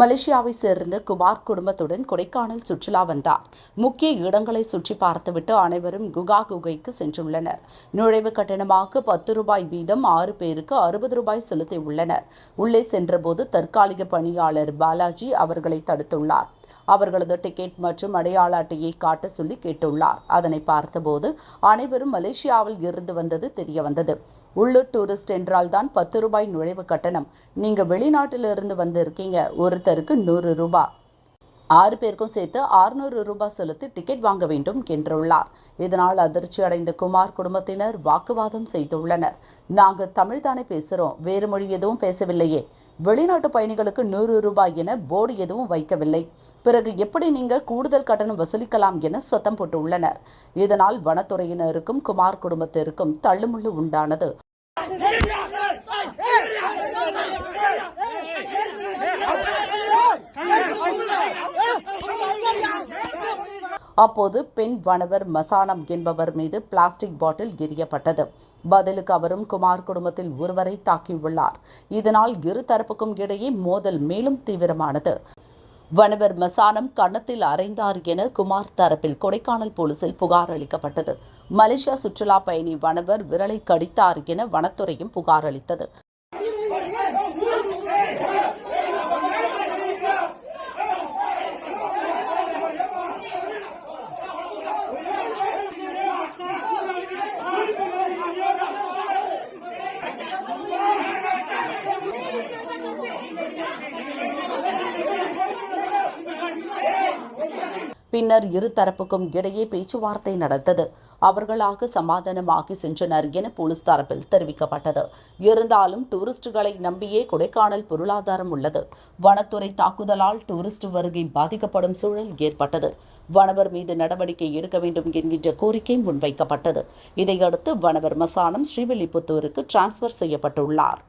மலேசியாவை சேர்ந்த குமார் குடும்பத்துடன் கொடைக்கானல் சுற்றுலா வந்தார். முக்கிய இடங்களை சுற்றி பார்த்துவிட்டு அனைவரும் குகா குகைக்கு சென்றுள்ளனர். நுழைவு கட்டணமாக பத்து ரூபாய் வீதம் ஆறு பேருக்கு அறுபது ரூபாய் செலுத்தியுள்ளனர். உள்ளே சென்றபோது தற்காலிக பணியாளர் பாலாஜி அவர்களை தடுத்துள்ளார். அவர்களது டிக்கெட் மற்றும் அடையாள அட்டையை காட்ட சொல்லி கேட்டுள்ளார். அதனை பார்த்தபோது அனைவரும் மலேசியாவில் இருந்து வந்தது தெரிய வந்தது உள்ளூர் டூரிஸ்ட் என்றால் தான் பத்து ரூபாய் நுழைவு கட்டணம். நீங்கள் வெளிநாட்டிலிருந்து வந்திருக்கீங்க ஒருத்தருக்கு நூறு ரூபாய் ஆறு பேருக்கும் சேர்த்து ஆறுநூறு ரூபாய் செலுத்தி டிக்கெட் வாங்க வேண்டும் என்றுள்ளார். இதனால் அதிர்ச்சி அடைந்த குமார் குடும்பத்தினர் வாக்குவாதம் செய்துள்ளனர். நாங்கள் தமிழ் தானே வேறு மொழி எதுவும் பேசவில்லையே. வெளிநாட்டு பயணிகளுக்கு நூறு ரூபாய் என போர்டு எதுவும் வைக்கவில்லை. பிறகு எப்படி நீங்கள் கூடுதல் கட்டணம் வசூலிக்கலாம் என சத்தம் போட்டுள்ளனர். இதனால் வனத்துறையினருக்கும் குமார் குடும்பத்திற்கும் தள்ளுமுள்ளு உண்டானது. அப்போது பெண் வனவர் மசானம் என்பவர் மீது பிளாஸ்டிக் பாட்டில் எரியப்பட்டது. பதிலுக்கு அவரும் குமார் குடும்பத்தில் ஒருவரை தாக்கியுள்ளார். இதனால் இரு தரப்புக்கும் இடையே மோதல் மேலும் தீவிரமானது. வனவர் மசானம் கன்னத்தில் அறைந்தார் என குமார் தரப்பில் கொடைக்கானல் போலீசில் புகார் அளிக்கப்பட்டது. மலேசியா சுற்றுலா பயணி வனவர் விரலை கடித்தார் என வனத்துறையும் புகார் அளித்தது. பின்னர் இரு தரப்புக்கும் இடையே பேச்சுவார்த்தை நடந்தது. அவர்களாக சமாதானமாகி சென்றனர் என போலீஸ் தரப்பில் தெரிவிக்கப்பட்டது. இருந்தாலும் டூரிஸ்டுகளை நம்பியே கொடைக்கானல் பொருளாதாரம் உள்ளது. வனத்துறை தாக்குதலால் டூரிஸ்ட் வருகை பாதிக்கப்படும் சூழல் ஏற்பட்டது. வனவர் மீது நடவடிக்கை எடுக்க வேண்டும் என்கின்ற கோரிக்கை முன்வைக்கப்பட்டது. இதையடுத்து வனவர் மசானம் ஸ்ரீவில்லிபுத்தூருக்கு டிரான்ஸ்பர் செய்யப்பட்டுள்ளார்.